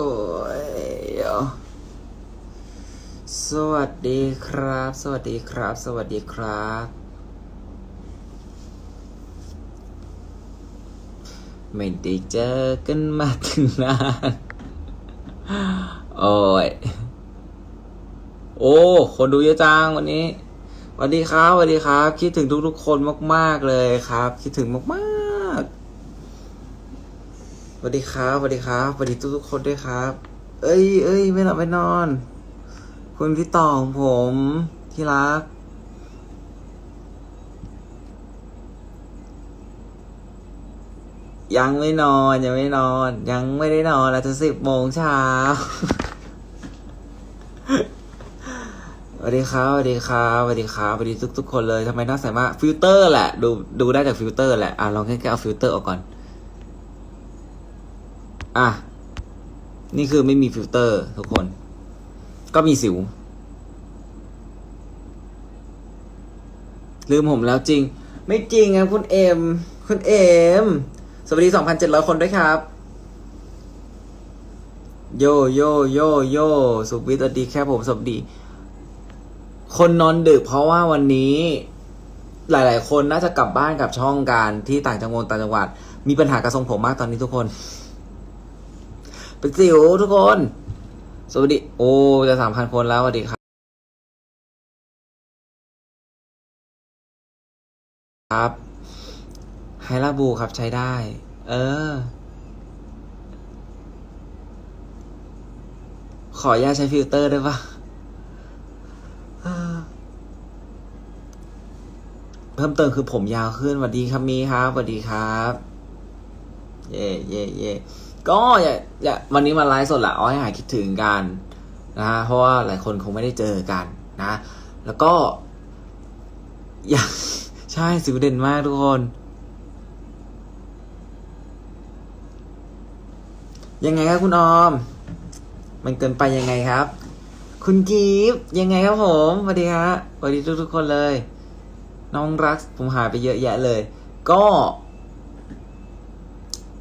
โอ้ยเดี๋ยว สวัสดีครับ สวัสดีครับ สวัสดีครับ ไม่ได้เจอกันมาตั้งนานโอ้ย โอ้ คนดูเยอะจังวันนี้สวัสดีครับสวัสดีครับ คิดถึงทุกๆคนมาก ๆ เลยครับ คิดถึงมากๆ สวัสดีครับสวัสดีครับสวัสดีทุกๆคนด้วยครับ เอ้ยเอ้ยไม่หลับไม่นอน คุณพี่ต่อของผมที่รัก ยังไม่นอนยังไม่นอน ยังไม่ได้นอนแล้วจะสิบโมงเช้าสวัสดีครับสวัสดีครับสวัสดีครับสวัสดีทุกทุกๆคนเลยทำไมน่าใส่มากฟิลเตอร์แหละ ดูดูได้จากฟิลเตอร์แหละอะลองแค่เอาฟิลเตอร์ออกก่อน อะ นี่คือไม่มีฟิลเตอร์ทุกคน ก็มีสิว ลืมผมแล้วจริง ไม่จริงครับคุณเอ็มคุณเอ็มสวัสดี 2,700 คนด้วยครับ โยโยโยโยสุวิทย์สวัสดีแค่ผมสวัสดี คนนอนดึกเพราะว่าวันนี้หลาย ๆ คนน่าจะกลับบ้านกับช่องการที่ต่างจังหวัดต่างจังหวัด มีปัญหากระทรงผมมากตอนนี้ทุกคน เป็นสิวทุกคน สวัสดี โอ้ จะสามพันคนแล้วสวัสดีครับครับไฮลาบูครับใช้ได้ เออ ขออนุญาตใช้ฟิลเตอร์ได้ปะเออเพิ่มเติมคือผมยาวขึ้นสวัสดีครับมีครับสวัสดีครับ เย่เย่เย่ ก็อย่าอย่าวันนี้มาไลฟ์สดละเอาให้หายคิดถึงกันนะฮะเพราะว่าหลายคนคงไม่ได้เจอกันนะ แล้วก็ อยากใช่สิวเด่นมากทุกคน ยังไงครับคุณออม มันเกินไปยังไงครับ คุณกีฟยังไงครับผมสวัสดีครับสวัสดีทุกทุกคนเลย น้องรักผมหายไปเยอะแยะเลย ก็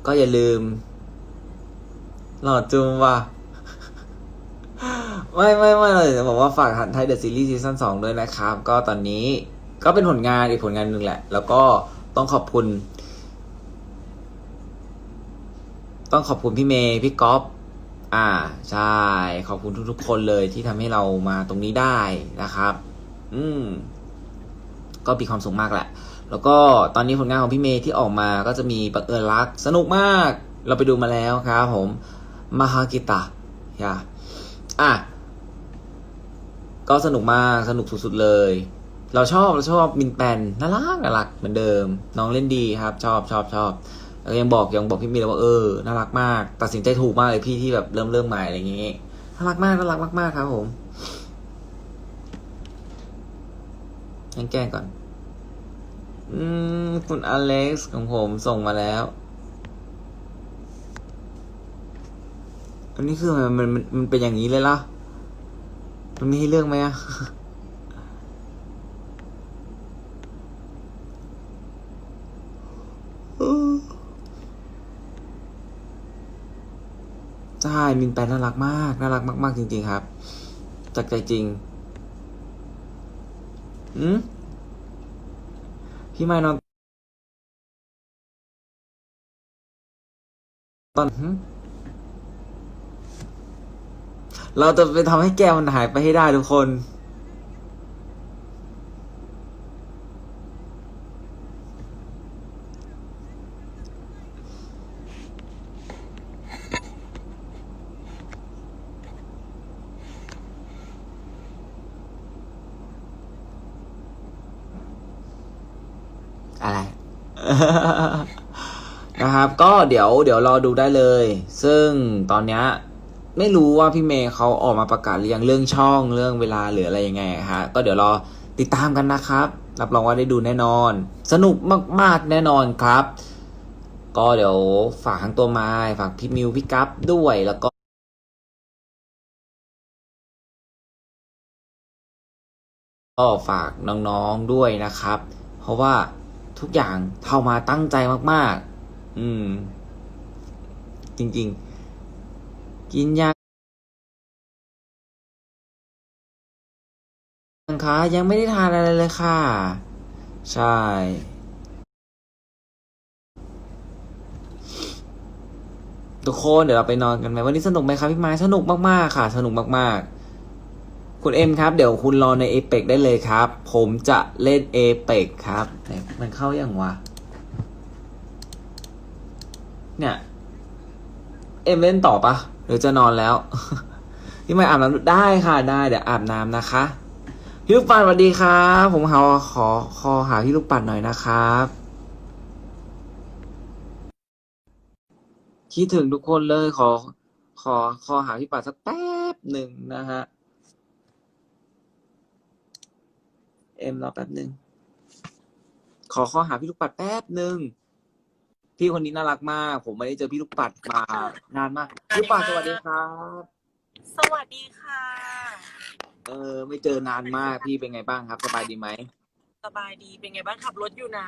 ก็อย่าลืม หลอดจุมว่ะ ไม่ไม่ไม่เลยจะบอกว่าฝากหันไทยเดอะซีรีส์ซีซั่นสองด้วยนะครับ ก็ตอนนี้ก็เป็นผลงานอีกผลงานหนึ่งแหละ แล้วก็ต้องขอบคุณ ต้องขอบคุณพี่เมย์พี่ก๊อฟอ่า ใช่ ขอบคุณทุกๆคนเลยที่ทำให้เรามาตรงนี้ได้นะครับ อืม ก็มีความสุขมากแหละ แล้วก็ตอนนี้ผลงานของพี่เมย์ที่ออกมาก็จะมีบังเอิญรัก สนุกมาก เราไปดูมาแล้วครับผม มาฮากิตะยาอะ ก็สนุกมาก สนุกสุดๆเลย เราชอบ เราชอบมินแปนน่ารักน่ารักเหมือนเดิม น้องเล่นดีครับ ชอบชอบชอบแล้วยังบอกยังบอกพี่มีเลยว่าเออ น่ารักมาก ตัดสินใจถูกมากเลยพี่ที่แบบเริ่มเริ่มใหม่อะไรอย่างงี้ น่ารักมาก น่ารักมากๆครับผมยังแกล้งก่อน อืม คุณอเล็กซ์ของผมส่งมาแล้ว อันนี้คือมันมันมันเป็นอย่างนี้เลยล่ะ มันม่ให้เลือกไหมอะใช่มินแปนน่ารักมาก น่ารักมาก ๆ จริง ๆ ครับ จากใจจริง อืมพี่ไม่นอนตอนหึ เราจะไปทำให้แก้วมันหายไปให้ได้ทุกคน อะไร นะครับ ก็เดี๋ยวเดี๋ยวรอดูได้เลย ซึ่งตอนเนี้ย ไม่รู้ว่าพี่เมย์เขาออกมาประกาศหรือยังเรื่องช่องเรื่องเวลาหรืออะไรยังไงฮะก็เดี๋ยวรอติดตามกันนะครับ รับรองว่าได้ดูแน่นอน สนุกมากๆแน่นอนครับ ก็เดี๋ยวฝากทั้งตัวไม้ฝากพี่มิวพี่กัฟด้วยแล้วก็ก็ฝากน้องๆด้วยนะครับ เพราะว่าทุกอย่างเท่ามาตั้งใจมาก ๆ อืม จริง กินยังคะยังไม่ได้ทานอะไรเลยค่ะ ใช่ ทุกคนเดี๋ยวเราไปนอนกันไหมวันนี้สนุกไหมครับพี่ไม้สนุกมากๆค่ะ สนุกมากๆ คุณเอ็มครับ เดี๋ยวคุณรอในเอเปกได้เลยครับ ผมจะเล่นเอเปกครับมันเข้ายังวะ เนี่ย เอ็มเล่นต่อปะ หรือจะนอนแล้วพี่ไม้อาบน้ำได้ค่ะได้เดี๋ยวอาบน้ำนะคะพี่ลูกปัดสวัสดีครับ ผมหาขอขอหาพี่ลูกปัดหน่อยนะครับคิดถึงทุกคนเลยขอ ขอขอหาพี่ปัดสักแป๊บหนึ่งนะฮะเอ็มรอแป๊บหนึ่งขอขอหาพี่ลูกปัดแป๊บหนึ่ง พี่คนนี้น่ารักมาก ผมไม่ได้เจอพี่ลูกปัดมานานมากพี่ลูกปัดสวัสดีครับ สวัสดีค่ะ เออ ไม่เจอนานมากพี่เป็นไงบ้างครับ สบายดีไหมสบายดีเป็นไงบ้างขับรถอยู่นะ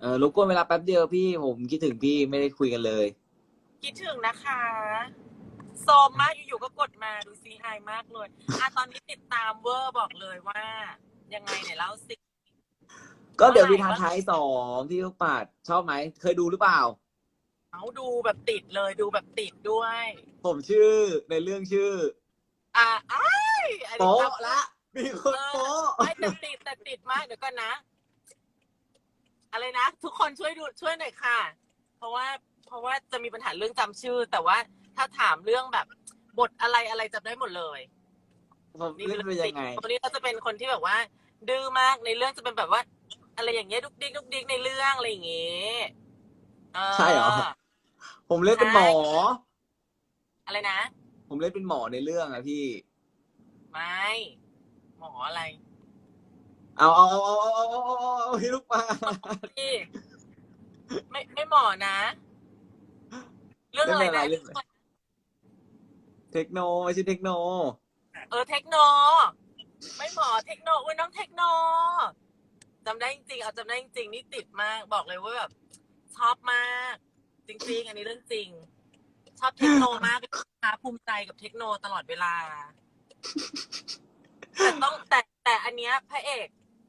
เออรบกวนเวลาแป๊บเดียวพี่ผมคิดถึงพี่ไม่ได้คุยกันเลย คิดถึงนะคะโซมมากอยู่ๆก็กดมาดูซีไฮมากเลยอะตอนนี้ติดตามเวอร์บอกเลยว่า ยังไงเนี่ยเล่าสิ ก็เดี๋ยวมีทางท้ายสองที่ลูกปัดชอบไหม เคยดูหรือเปล่า เอาดูแบบติดเลยดูแบบติดด้วย ผมชื่อในเรื่องชื่ออะอ้ายอันนี้โป๊ะจำละ มีคนโป๊ะไม่แต่ติดแต่ติดมากเดี๋ยวก่อนนะ อะไรนะ ทุกคนช่วยดูช่วยหน่อยค่ะ เพราะว่าเพราะว่าจะมีปัญหาเรื่องจำชื่อ แต่ว่าถ้าถามเรื่องแบบบทอะไรอะไรจำได้หมดเลย ผมเล่นเป็นยังไงคนนี้เขาจะเป็นคนที่แบบว่า ดื้อมากในเรื่องจะเป็นแบบว่า อะไรอย่างเงี้ยดุกดิกดุกดิกในเรื่องอะไรอย่างเงี้ยเออใช่เหรอ ผมเล่นเป็นหมอ อะไรนะ ผมเล่นเป็นหมอในเรื่องอะพี่ ไม่ หมออะไรเอาเอาเอาเอาเอาเอาเอาเอาพี่ลูกปัดพี่ไม่ไม่หมอนะ เรื่องอะไรเล่นเป็นนะอะไรเล่นเป็นอะไรเทคโนไม่ใช่เทคโน เออเทคโน ไม่หมอเทคโนอุ้ยน้องเทคโน จำได้จริงๆเอาจำได้จริงๆนี่ติดมากบอกเลยว่าแบบชอบมาก จริง ๆ อันนี้เรื่องจริง ชอบเทคโนมากนะคะภูมิใจกับเทคโนตลอดเวลา แต่ต้องแต่แต่อันเนี้ยพระเอก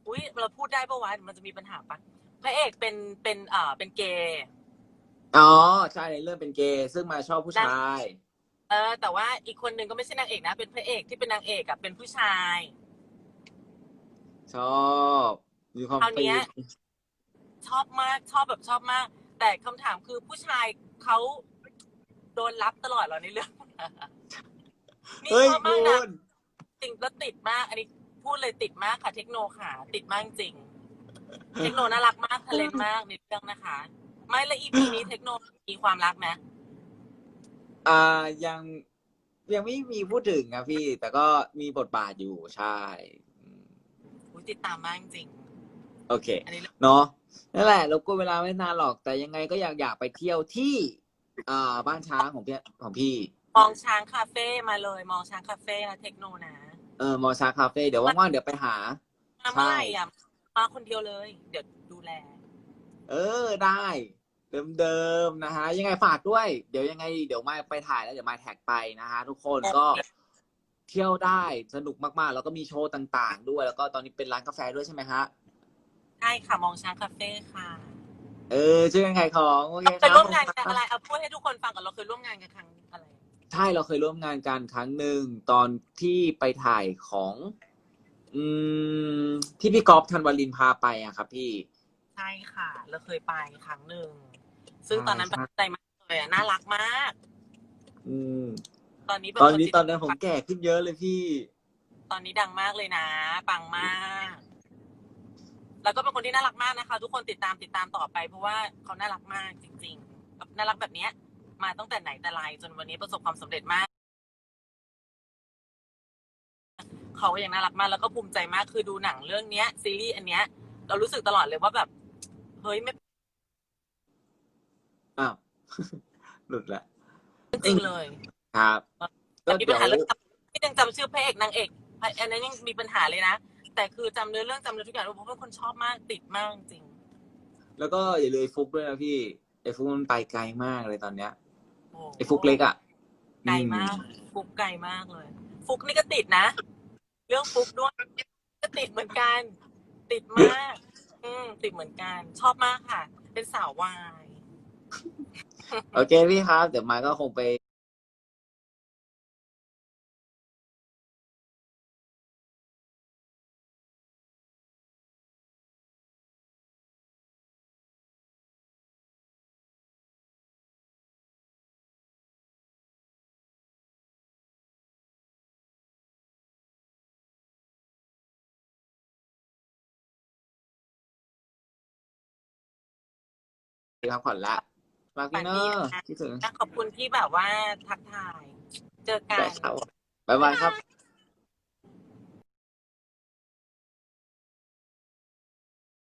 อุ้ยเราพูดได้ปะวะมันจะมีปัญหาปะพระเอกเป็นเป็นเอ่อเป็นเกย์อ๋อใช่ในเรื่องเป็นเกย์ซึ่งมาชอบผู้ชาย เออ แต่ว่าอีกคนนึงก็ไม่ใช่นางเอกนะ เป็นพระเอกที่เป็นนางเอกอะเป็นผู้ชาย ชอบ มีความคราวเนี้ปียชอบมากชอบแบบชอบมาก แต่คำถามคือผู้ชายเขาโดนรับตลอดเหรอในเรื่องนี่เฮ้ยชอบคุมากนะณจริงแล้วติดมาก อันนี้พูดเลยติดมากค่ะ เทคโนค่ะ ติดมากจริง เทคโนน่ารักมากทะเลนมากในเรื่องนะคะ ไม่และอีพีนี้เทคโนมีความรักไหมอ่ายังยังไม่มีพูดถึงครับพี่ แต่ก็มีบทบาทอยู่ใช่อืม อุ๊ยติดตามมากจริง โอเค อันนี้เรื่องเนาะนั่นแหละรบกวนเวลาไม่นานหรอก แต่ยังไงก็อยากอยากไปเที่ยวที่ อ่าบ้านช้างของพี่ของพี่ มองช้างคาเฟ่มาเลย มองช้างคาเฟ่นะเทคโนนะเออมอช้างคาเฟ่เดี๋ยวว่างๆเดี๋ยวไปหา มาเมื่อไหร่อะมาคนเดียวเลย เดี๋ยวดูแล เออได้ เดิมๆนะฮะ ยังไงฝากด้วย เดี๋ยวยังไง เดี๋ยวมาไปถ่ายแล้วเดี๋ยวมาแท็กไปนะฮะทุกคนก็เที่ยวได้สนุกมากๆ แล้วก็มีโชว์ต่างๆ ด้วย แล้วก็ตอนนี้เป็นร้านกาแฟด้วยใช่ไหมฮะ ใช่ค่ะมองช้างคาเฟ่ค่ะเออช่วยกันขายของโอเคคเคยรับร่วมงานกันอะไรเอาพูดให้ทุกคนฟังก่อนเราเคยร่วมงานกันครั้งอะไรใช่เราเคยร่วมงานกันครั้งหนึ่งตอนที่ไปถ่ายของ อืม ที่พี่กอล์ฟธันวลินพาไปอะครับ พี่ ใช่ค่ะ เราเคยไปครั้งหนึ่งซึ่งตอนนั้นใช่ประทับใจมากเลยอะน่ารักมาก อืม ตอนนี้เป็ตอนนี้คตอนนั้นผมแก่ขึ้นเยอะเลยพี่ ตอนนี้ดังมากเลยนะปังมาก แล้วก็เป็นคนที่น่ารักมากนะคะ ทุกคนติดตามติดตามต่อไป เพราะว่าเขาน่ารักมากจริงๆแบบน่ารักแบบเนี้ย มาตั้งแต่ไหนแต่ไรจนวันนี้ประสบความสำเร็จมาก เขายังน่ารักมากแล้วก็ภูมิใจมากคือดูหนังเรื่องเนี้ย ซีรีส์อันเนี้ย เรารู้สึกตลอดเลยว่าแบบเฮ้ยไม่อ้าวหลุดละจริงเลยครับแต่ก็มีเดี๋ปัญยวหาเรื่องที่ยังจำชื่อพระเอกนางเอกอันนั้นยังมีปัญหาเลยนะ แต่คือจำเนื้อเรื่องจำเนื้อทุกอย่างเพราะเป็นคนชอบมากติดมากจริง แล้วก็อย่าลืมไอ้ฟุกด้วยนะพี่ไอ้ฟุกมันไปไกลมากเลยตอนเนี้ยโอ้ไอ้ฟุกเล็กอะไกลมาก ฟุกไกลมากเลย ฟุกนี่ก็ติดนะ เรื่องฟุกด้วยก็ติดเหมือนกัน ติดมาก อืม ติดเหมือนกัน ชอบมากค่ะ เป็นสาววาย โอเคพี่ครับ เดี๋ยวมาก็คงไป พักผ่อนละมาพี่เนอร์คิดถึงขอบคุณที่แบบว่าทักทาย เจอกัน ได้ครับบ๊ายบายครับ